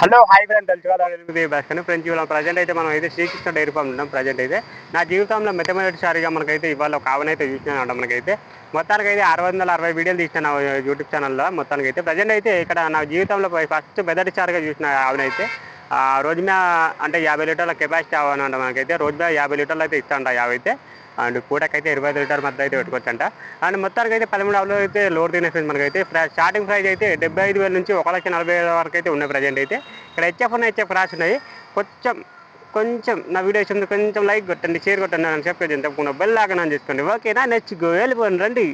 Hello hi friend తెలుసు బస్కను friends ఇవాళ present అయితే మనం అయితే శ్రీకృష్ణ డైరీ ఫామ్ ఉన్నాం ప్రజెంట్ అయితే. నా జీవితంలో మొట్టమొదటిసారిగా మనకైతే ఇవాళ ఒక ఆవనైతే చూసినాను మనకైతే. మొత్తానికి అయితే ఆరు వందల అరవై వీడియోలు తీసిన నా యూట్యూబ్ ఛానల్లో మొత్తానికి అయితే ప్రజెంట్ అయితే ఇక్కడ నా జీవితంలో ఫస్ట్ మొదటిసారిగా చూసిన ఆవనైతే. రోజు మీద అంటే యాభై లీటర్ల కెపాసిటీ అవ్వనంట మనకైతే. రోజు మీద యాభై లీటర్లు అయితే ఇస్తాంట యాభై అయితే అండ్ పూటకైతే ఇరవై ఐదు లీటర్ మధ్య అయితే పెట్టుకోవచ్చంట. అండ్ మొత్తానికి అయితే పదమూడు ఆవులు అయితే లోడ్ తినేసింది మనకైతే. స్టార్టింగ్ ప్రైస్ అయితే డెబ్బై ఐదు వేల నుంచి ఒక లక్ష నలభై వేల వరకు అయితే ఉన్నాయి ప్రజెంట్ అయితే. ఇక్కడ హెచ్ఎఫ్ ఉన్న హెచ్ఎఫ్ రాసి ఉన్నాయి. కొంచెం కొంచెం నా వీడియో ఇచ్చింది కొంచెం లైక్ కొట్టండి షేర్ కొట్టండి అని చెప్పేది. తప్పకుండా బెల్ లాగా చేసుకోండి. ఓకేనా? నెక్స్ట్ వెళ్ళిపోండి రండి.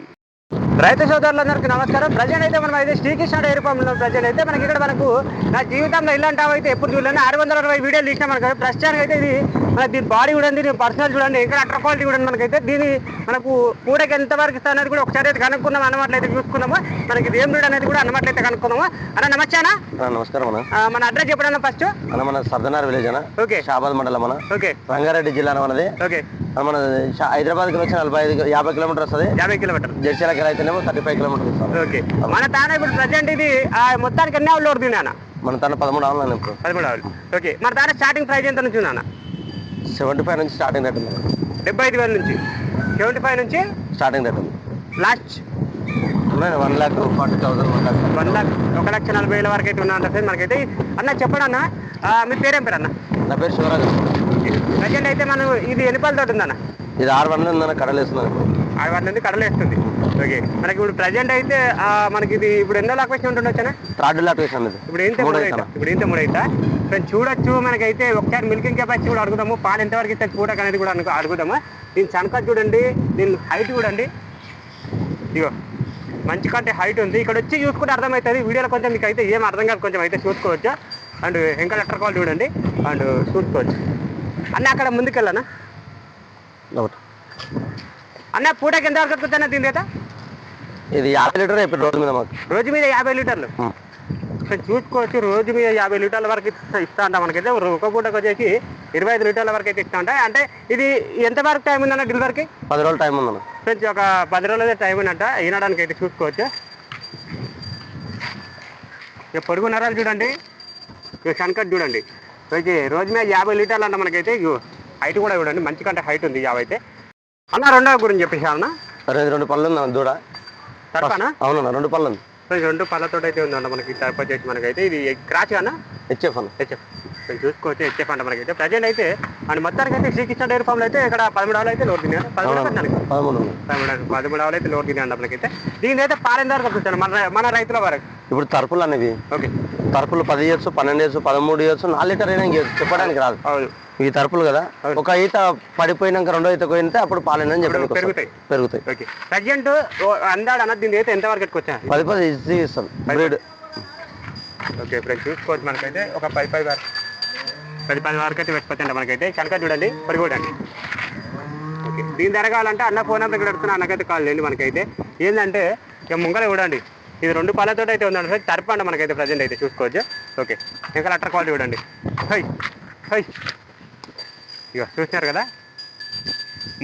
రైతు సోదరులందరికీ నమస్కారం. ప్రజెంట్ అయితే మనం అయితే శ్రీకృష్ణ డైరీ ఫామ్ ప్రజెంట్ అయితే మనకి ఇక్కడ మనకు నా జీవితంలో ఇలాంటి అయితే ఎప్పుడు చూడలేదు. ఆరు వందల అరవై వీడియోలు తీసినా మనకు ప్రస్తుతానికి అయితే ఇది మన దీని బాడీ చూడండి దీని పర్సనల్ చూడండి ఇంకా అట్ర క్వాలిటీ చూడండి మనకైతే. దీని మనకు కూడకి ఎంత వరకు ఇస్తా అనేది కూడా ఒకసారి అయితే కనుక్కున్నాం అన్నమాటలు చూసుకున్నాము మనకి ఇది ఏం బ్రీడ్ అనేది కూడా అన్నమాటలు అయితే కనుక్కున్నాము అన్న నమస్కానా అన్న. నమస్కారం అన్న. మన అడ్రస్ చెప్పడన్నా ఫస్ట్ అన్న మన సర్దనార్ విలేజ్ అన్న. ఓకే. షాబాద్ మండలం మన ఓకే. రంగారెడ్డి జిల్లా మనది. ఓకే. మన షా- హైదరాబాద్కి వచ్చి నలభై ఐదు యాభై కిలోమీటర్ వస్తుంది. యాభై కిలోమీటర్ జడ్చీలకి అయితేనేమో థర్టీ ఫైవ్ కిలోమీటర్ వస్తుంది ఓకే. మన తాన ఇప్పుడు ప్రజెంట్ ఇది ఆ, మొత్తానికి ఎన్ని ఆవులు ఓడుతుంది అన్న మన తన పదమూడు ఆవులు ఇప్పుడు. పదమూడు ఆవులు. ఓకే. మన తాన స్టార్టింగ్ ప్రైస్ ఎంత నుంచి అన్న సెవెంటీ ఫైవ్ నుంచి స్టార్టింగ్ రేట్ ఉంది డెబ్బై ఐదు వేల నుంచి. సెవెంటీ ఫైవ్ నుంచి? స్టార్టింగ్ రేట్ ఉంది last? One lakh forty thousand one lakh one lakh ఒక లక్ష నలభై వేల వరకు అయితే ఉన్నా అంటే మనకైతే. అన్న చెప్పండి అన్న. మీ పేరేం పేరు అన్న? నా పేరు శివరాజ్. ప్రజెంట్ అయితే మనం ఇది ఎన్ని పళ్ళ తోటి ఉందన్న ఇది ఆరు వందలు ఉందన్న కడలేస్తున్నాను ఆ వాటి నుంచి కడలేస్తుంది ఓకే మనకి ఇప్పుడు ప్రజెంట్ అయితే మనకి ఇది ఇప్పుడు ఎన్నో లాక్ వచ్చి ఉంటుండొచ్చనా థర్డ్ ఇది ఇప్పుడు ఏంత మూడు ఇప్పుడు ఏంత మూడు అవుతా ఫ్రెండ్స్ చూడొచ్చు మనకైతే ఒకసారి మిల్కింగ్ కెపాసిటీ కూడా అడుగుదాము. పాలు ఎంతవరకు ఇస్తే చూడక అనేది కూడా అనుకో అడుగుదాము. దీని చనక చూడండి దీని హైట్ చూడండి. ఇగో మంచి కంటే హైట్ ఉంది. ఇక్కడ వచ్చి చూసుకుంటే అర్థమవుతుంది. వీడియోలో కొంచెం మీకు అయితే ఏం అర్థం కాదు కొంచెం అయితే చూసుకోవచ్చు. అండ్ ఇంకా లెటర్ కాల్ చూడండి. అండ్ చూసుకోవచ్చు. అన్న అక్కడ ముందుకెళ్ళానా? అన్న పూటకి ఎంత వరకు ఎక్కుతానా దీని రేట? ఇది యాభై లీటర్ అయిపోయి రోజు మీద మాకు. రోజు మీద యాభై లీటర్లు. ఇక్కడ చూసుకోవచ్చు రోజు మీద యాభై లీటర్ల వరకు ఇస్తా అంట మనకైతే. ఒక పూటకు వచ్చేసి ఇరవై ఐదు లీటర్ల వరకు అయితే ఇస్తా ఉంటా అంటే ఇది ఎంత వరకు టైం ఉందన్న డెలివరీకి పది రోజులు టైం ఉందన్న. ఫ్రెండ్స్ ఒక పది రోజులైతే టైం ఉందంట. ఈనడానికి అయితే చూసుకోవచ్చు. ఇక పొడుగు నరాలు చూడండి. ఇక కనకట్ చూడండి. ఓకే రోజు మీద యాభై లీటర్లు అంట మనకైతే. హైట్ కూడా చూడండి. మంచి కంటే హైట్ ఉంది యాభై అయితే అన్న రెండవ గురించి చెప్పేసి అన్న? రెండు రెండు పళ్ళు ఉందన్న దూడ. తర్పానా అవునన్న రెండు పళ్ళు ఉంది ఫ్రెండ్స్ రెండు పళ్ళతో అయితే ఉందంట మనకి తర్ప వచ్చేసి మనకైతే ఇది క్రాచ్ అన్న? హెచ్ఎఫ్ అన్న. హెచ్ఎఫ్. చూసుకోవచ్చు హెచ్ఎఫ్ అంట మనకైతే. ప్రజెంట్ అయితే అండ్ మొత్తానికి అయితే శ్రీకృష్ణ డైరీ ఫామ్లో అయితే ఇక్కడ పదమూడు ఆవులు అయితే లోడ్ తిన్నాను పదమూడు పదమూడు. ఆవులు అయితే లోడ్ తిన్నాను మనకైతే. దీని అయితే పాలెం వరకు వస్తుంది మన మన రైతుల వరకు. ఇప్పుడు తరపులు అనేవి ఓకే. తరపులు పది ఇయర్స్ పన్నెండు ఇయర్స్ పదమూడు ఇయర్స్ నాలుగు లీటర్ అయినా ఇంక చెప్పడానికి రాదు. ఈ తరపులు కదా. ఒక ఈత పడిపోయినాక రెండో ఈత పోయితే అప్పుడు పాలైనని చెప్పి పెరుగుతాయి. పెరుగుతాయి. ఓకే. ప్రజెంట్ అందాడు అన్నది దీని అయితే ఎంత వరకు ఎట్టుకొచ్చా పది పది ఈజీ ఇస్తాం. బ్రీడ్. ఓకే ఫ్రెండ్స్ చూసుకోవచ్చు మనకైతే ఒక పది పది వరకు. పది పది వరకు అయితే పెట్టుకోవచ్చండి మనకైతే. కనుక చూడండి పడి చూడండి ఓకే. దీని ధర కావాలంటే అన్న ఫోన్ నెంబర్ ఇక్కడ పెడుతున్నా అన్నకైతే కాల్ చేయండి మనకైతే. ఏంటంటే ఇక ముంగల చూడండి. ఇది రెండు పళ్ళతో అయితే ఉందండి సార్. తరపండి మనకైతే ప్రజెంట్ అయితే చూసుకోవచ్చు. ఓకే. ఇంకా లెటర్ క్వాలిటీ చూడండి. High high. ఇక చూసినారు కదా?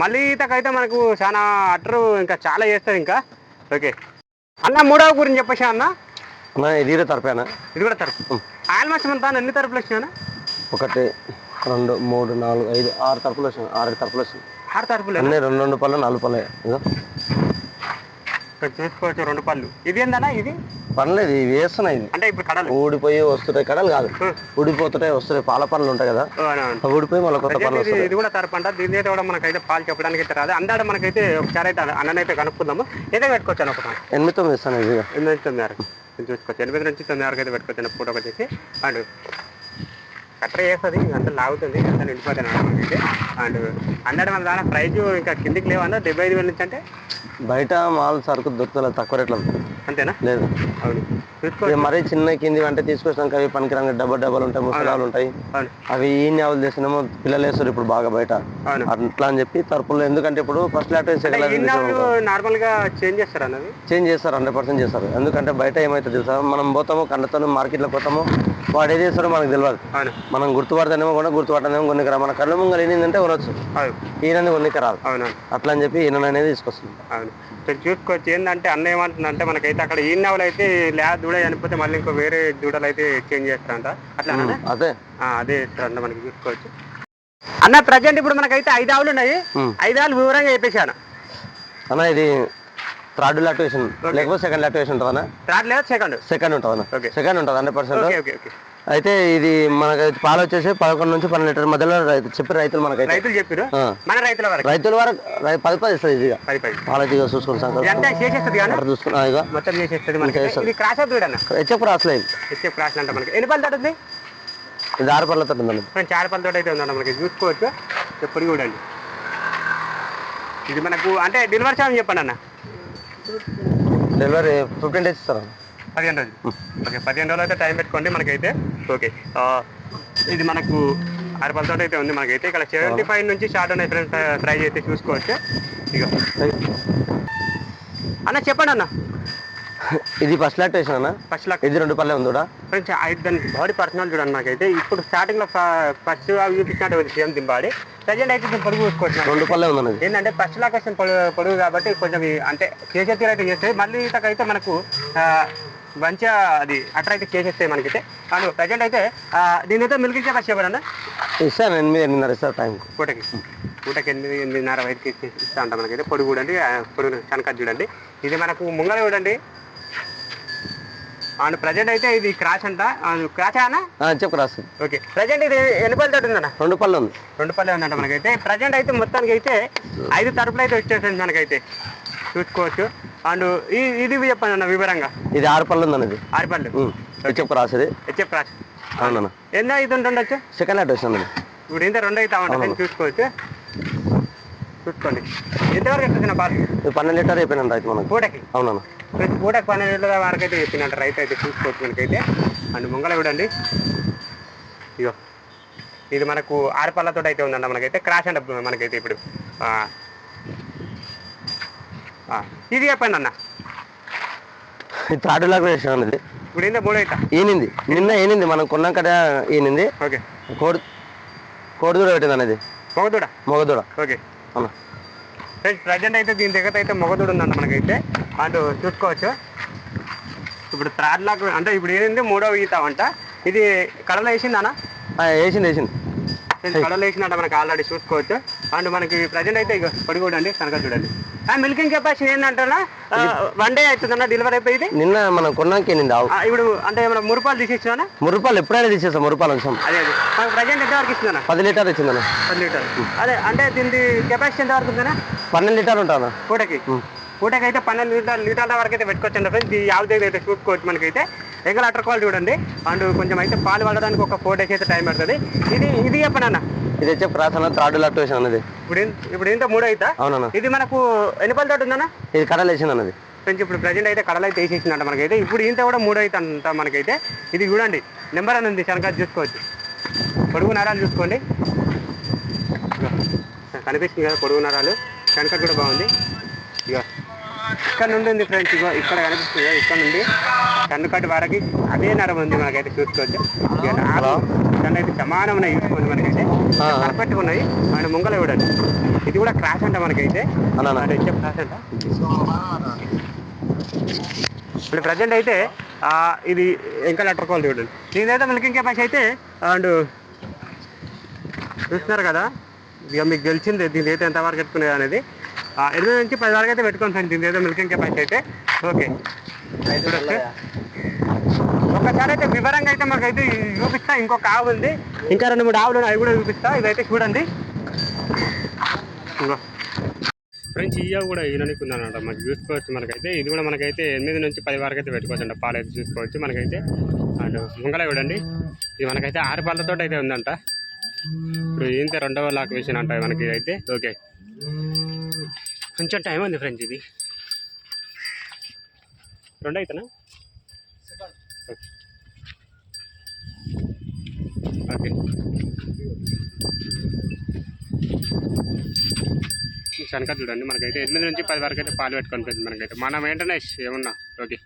మళ్ళీ ఈతకైతే మనకు చాలా అట్రు ఇంకా చాలా చేస్తుంది ఇంకా. ఓకే. అన్న మూడవ గురించి చెప్పేసి అన్న? ఇది తరపేనా ఇది కూడా తరపు. ఆల్మోస్ట్ మన తాను ఎన్ని తరపులు వచ్చినా ఒకటి రెండు మూడు నాలుగు ఐదు ఆరు తరపులు వచ్చినాయి. ఆరు తరపులు వచ్చినాయి. ఆరు తరపులు అన్నీ రెండు రెండు పళ్ళు నాలుగు పళ్ళు. ఇక్కడ చూసుకోవచ్చు రెండు పళ్ళు. ఇది ఏందన్నా ఇది? పర్లేదు ఇవి వేస్తున్నాయి. ఇది అంటే ఇప్పుడు కడలు. ఊడిపోయి వస్తుంటాయి కడలు కాదు. హ్మ్. ఊడిపోతుంటాయి వస్తున్నాయి. పాల పనులు ఉంటాయి కదా. ఓ, అవునవును. అవి ఊడిపోయి మళ్ళీ కొత్త పనులు ఇది వస్తాయి ఇది కూడా తరపు అంట దీని అయితే కూడా మనకైతే పాలు చెప్పడానికి అయితే రాదు. అందాడ మనకైతే ఒకసారి అయితే అన్ననైతే కనుక్కుందాము. ఏదో పెట్టుకోవచ్చాను ఒక ఎనిమిది తొమ్మిది ఇస్తాను ఇది. ఎనిమిది నుంచి తొమ్మిది వరకు చూసుకోవచ్చు ఎనిమిది నుంచి తొమ్మిది వరకు అయితే పెట్టుకోవచ్చు. పూట వచ్చేసి. అండ్ కట్ట చేస్తుంది. అంత లాగుతుంది. అంత నిండిపోతుంది అన్నమాట మనకైతే. అండ్ అందాడ మన దాని ప్రైజ్ ఇంకా కిందికి లేవన్నా డెబ్బై ఐదు వేల నుంచి అంటే? బయట మాల్ సరుకు దొరుకుతుంది తక్కువ రేట్లో అంతేనా? లేదు. అవును. మరీ చిన్న కింది అంటే తీసుకొచ్చినాక అవి పనికిరంగా డబ్బా డబ్బాలు ఉంటాయి ముసలాలు ఉంటాయి. అవి ఈ న్యావులు చేసినామో పిల్లలు వేస్తారు ఇప్పుడు బాగా బయట. అట్లా అని చెప్పి తరపులు ఎందుకంటే ఇప్పుడు ఫస్ట్ లాట్ అంటే నార్మల్గా చేంజ్ చేస్తారు అన్నది చేంజ్ చేస్తారు హండ్రెడ్ పర్సెంట్ చేస్తారు. ఎందుకంటే బయట ఏమైతే తెలుసా? మనం పోతాము కండతో మార్కెట్లో పోతాము వాడు ఏది చేస్తారో మనకు తెలియదు మనం గుర్తుపడతానేమో కూడా గుర్తుపడతానేమో కొన్ని మన కళ్ళ ముంగలు ఏంటంటే కొనొచ్చు. అవును. ఈయన కొన్నికి రాదు. అవును అట్లా అని చెప్పి ఈయన అనేది తీసుకొస్తుంది చూసుకోవచ్చు. ఏంటంటే అన్న ఏమంటుందంటే మనకైతే అక్కడ ఈ నవలు అయితే ల్యాబ్ దూడ దూడ చనిపోతే మళ్ళీ ఇంకో వేరే దూడలు అయితే చేంజ్ చేస్తారంట. అట్లా అదే. అదే ఇస్తారంట మనకి చూసుకోవచ్చు అన్న ప్రజెంట్ ఇప్పుడు మనకైతే ఐదు ఆవులు ఉన్నాయి. ఐదు ఆవులు వివరంగా చెప్పేశాను అన్న. ఇది థర్డ్ లాక్టివేషన్ లేకపోతే సెకండ్ లాక్టివేషన్ ఉంటుందన్న థర్డ్ లేదా సెకండ్. Second Okay. సెకండ్ ఉంటుంది hundred percent? Okay okay okay. అయితే ఇది మనకి పాలు వచ్చేసి పదకొండు నుంచి పన్నెండు లీటర్ మధ్యలో రైతు చెప్పి రైతులు మనకైతే. రైతులు చెప్పారు. మన రైతుల వరకు? రైతుల వరకు పది పది ఇస్తుంది ఈజీగా. పది పది. పాలైతే ఇక చూసుకుని సంగతి చూసుకున్నా ఇక మొత్తం చేసేస్తుంది మనకి. క్రాస్ అవుతుంది అన్న? హెచ్ఎఫ్ రాసలేదు వచ్చే క్రాస్ అంట మనకి. ఎన్ని పళ్ళు తడుతుంది ఇది ఆరు పళ్ళతో ఉందండి. మనం చార పళ్ళతో అయితే ఉందంట మనకి. చూసుకోవచ్చు. ఎప్పుడు చూడండి. ఇది మనకు అంటే డెలివరీ ఛార్జ్ చెప్పండి అన్న. డెలివరీ ఫిఫ్టీన్ డేస్ ఇస్తారా? పదిహేను రోజులు. ఓకే పదిహేను రోజులు అయితే టైం పెట్టుకోండి మనకైతే. ఓకే. ఇది మనకు ఆరు పళ్ళతో అయితే ఉంది మనకైతే ఇక్కడ సెవెంటీ ఫైవ్ నుంచి స్టార్ట్ ఉన్నాయి ఫ్రెండ్స్ ప్రైజ్ అయితే చూసుకోవచ్చు. ఇక అన్న చెప్పండి అన్న. ఇది ఫస్ట్ లాక్టేషన్ అన్న. ఫస్ట్ లాక్ ఇది రెండు పల్లె ఉంది ఫ్రెండ్స్ ఐదు దాని బాడీ పర్సనల్ చూడండి మనకైతే ఇప్పుడు స్టార్టింగ్లో ఫస్ట్ అవి చూపించినట్టు సేమ్ దీని బాడీ ప్రజెంట్ అయితే దీన్ని పొడుగు చూసుకోవచ్చు రెండు పల్లె ఉంది ఏంటంటే ఫస్ట్ లాకేషన్ పొడుగు పొడుగు కాబట్టి కొంచెం అంటే చేసే తీరు అయితే చేస్తాయి. మళ్ళీ ఇతకైతే మనకు మంచిగా అది అయితే చేసేస్తాయి మనకైతే. కానీ ప్రజెంట్ అయితే ఆ, దీని అయితే మిల్క్ ఇచ్చే ఫస్ట్ చెప్పారన్న ఇస్తాను ఎనిమిది ఎనిమిదిన్నర ఇస్తారు టైం పూటకి. పూటకి ఎనిమిది ఎనిమిదిన్నర వయసుకి ఇస్తా ఉంటాం మనకైతే. పొడుగు చూడండి ఆ, పొడుగు శనక చూడండి. ఇది మనకు ముంగల చూడండి. అండ్ ప్రజెంట్ అయితే ఇది క్రాష్ అంట. క్రాష్ అన్న? చెప్పు రాస్తుంది ఓకే. ప్రజెంట్ ఇది ఎన్ని పళ్ళు తోటి ఉందన్న? రెండు పళ్ళు ఉంది. రెండు పల్లె ఉందంట మనకైతే. ప్రజెంట్ అయితే మొత్తానికి అయితే ఐదు తరపులు అయితే వచ్చేసింది మనకైతే. చూసుకోవచ్చు. అండ్ ఇది చెప్పండి అన్న వివరంగా. ఇది ఆరు పళ్ళు ఉంది అన్నది ఆరు పళ్ళు. చెప్పు రాసేది హెచ్ఎఫ్ క్రాస్. అవునన్న. ఎన్నో ఐదు ఉంటుండొచ్చు సెకండ్ లాక్టేషన్ అన్నది ఇప్పుడు ఇంత రెండు అయితే ఉంటాయి చూసుకోవచ్చు. చూసుకోండి. ఎంతవరకు ఎక్కిన పాలు ఇది పన్నెండు లీటర్ అయిపోయినండి రైతు మనకు. పూటకి? అవునన్న. ప్రతి పూటకి పన్నెండు ఏళ్ళ వరకు అయితే చెప్పినట్టు రైతు అయితే చూసుకోవచ్చు మనకైతే. అండ్ ముంగల చూడండి ఇగో ఇది మనకు ఆరు పళ్ళతో అయితే ఉందంట మనకైతే. క్రాష్ అంట మనకైతే ఇప్పుడు. ఇది చెప్పండి అన్న. ఇది థర్డ్ లాక్టేషన్ అన్నది. ఇప్పుడు ఏందో మూడు అవుతా ఈనింది. నిన్న ఏనింది మనం కొన్నాక ఈనింది. ఓకే. కోడి కోడిదూడ పెట్టింది అనేది మొగదూడ? మొగదూడ. ఓకే. అవునా? ఫ్రెండ్స్ ప్రజెంట్ అయితే దీని దగ్గర అయితే మొగదూడ ఉందంట మనకైతే. అండ్ చూసుకోవచ్చు. ఇప్పుడు థర్డ్ లాక్ అంటే ఇప్పుడు ఏంది మూడో ఈతామంట. ఇది కడలో వేసిందనా ఆ, వేసింది వేసింది. కడలో వేసినట్ట మనకి ఆల్రెడీ చూసుకోవచ్చు. అండ్ మనకి ప్రజెంట్ అయితే ఇక పొడి కూడా అండి కనుక చూడండి. మిల్కింగ్ కెపాసిటీ ఏంటంటే వన్ డే అవుతుందన్న డెలివరీ అయిపోయింది? నిన్న మనం కొన్నాక ఏనింది ఆవు. ఇప్పుడు అంటే మనం మురుపాలు తీసిచ్చినా మురుపాలు ఎప్పుడైనా తీసేస్తాం మురుపాలు వచ్చాం అదే అదే. ప్రజెంట్ ఎంత వరకు ఇస్తుందన్న? పది లీటర్ ఇచ్చిందన్న. పది లీటర్ అదే అంటే దీని కెపాసిటీ ఎంత వరకు ఉందన్నా? పన్నెండు లీటర్ ఉంటాను పూటకి? పూటకి అయితే పన్నెండు లీటర్ లీటర్ల వరకు అయితే పెట్టుకోవచ్చు ఫ్రెండ్స్. ఈ యావ దగ్గర అయితే చూసుకోవచ్చు మనకైతే. రెగ్యులర్ అటర్ క్వాలిటీ చూడండి అండ్ కొంచెం అయితే పాలు పడడానికి ఒక ఫోర్ డేస్ అయితే టైం పడుతుంది. ఇది ఇది చెప్పండి అన్న ఇది వచ్చే ప్రాసన థర్డ్ లాక్టేషన్ అన్నది. ఇప్పుడు ఇప్పుడు ఏంటో మూడు అవుతా అవునన్న. ఇది మనకు ఎన్ని పళ్ళ తోటి ఉందన్న? ఇది కడలు వేసింది అన్నది. ఫ్రెండ్స్ ఇప్పుడు ప్రజెంట్ అయితే కడలు అయితే వేసేసిందంట మనకైతే. ఇప్పుడు ఇంత కూడా మూడు అయితే అంట మనకైతే. ఇది చూడండి నెంబర్ అని ఉంది శనక చూసుకోవచ్చు. పొడుగు నరాలు చూసుకోండి. కనిపిస్తుంది కదా పొడుగు నరాలు. శనక కూడా బాగుంది. ఇక ఇక్కడ నుండి ఉంది ఫ్రెండ్స్ ఇగో ఇక్కడ కనిపిస్తుంది కదా, ఇక్కడ నుండి. కన్నుకట్టు వరకు అదే నరం ఉంది మనకైతే చూసుకోవచ్చు. ఇక కన్ను అయితే సమానం ఉన్నాయి చూసుకోండి మనకైతే. పర్ఫెక్ట్గా ఉన్నాయి అండ్ ముంగల చూడండి ఇది కూడా క్రాష్ అంట మనకైతే. వచ్చే క్రాష్ అంట. ఇప్పుడు ప్రజెంట్ అయితే ఆ, ఇది ఇంకా లెటర్ కాల్ చూడండి. దీనిదైతే మిల్కింగ్ కెపాసిటీ అయితే అండ్ చూస్తున్నారు కదా? ఇక మీకు గెలిచింది దీని అయితే ఎంత వరకు పెట్టుకునేది అనేది. ఎనిమిది నుంచి పది వరకు అయితే పెట్టుకోండి సార్ దీని అయితే మిల్కింగ్ కెపాసిటీ అయితే. ఓకే. ఒకసారి అయితే వివరంగా అయితే మనకైతే చూపిస్తా ఇంకొక ఆవు ఉంది. ఇంకా రెండు మూడు ఆవులు అవి కూడా చూపిస్తా ఇదైతే చూడండి. ఫ్రెండ్స్ ఇయ్య కూడా ఈయననికి ఉందన్నమాట మనకి చూసుకోవచ్చు మనకైతే. ఇది కూడా మనకైతే ఎనిమిది నుంచి పది వరకు అయితే పెట్టుకోవచ్చు అంట. పాలు అయితే చూసుకోవచ్చు మనకైతే. అండ్ ముంగల చూడండి. ఇది మనకైతే ఆరు పాలతో అయితే ఉందంట. ఇప్పుడు ఏంటి రెండవ లాక్ వేసిన అంట మనకి అయితే. ఓకే. కొంచెం టైం ఉంది ఫ్రెండ్స్ ఇది. రెండు అవుతానా ఓకే శనక చూడండి మనకైతే ఎనిమిది నుంచి పది వరకు అయితే పాలు పెట్టుకొని పోయింది మనకైతే. మనం ఏంటనే ఏమన్నా? ఓకే.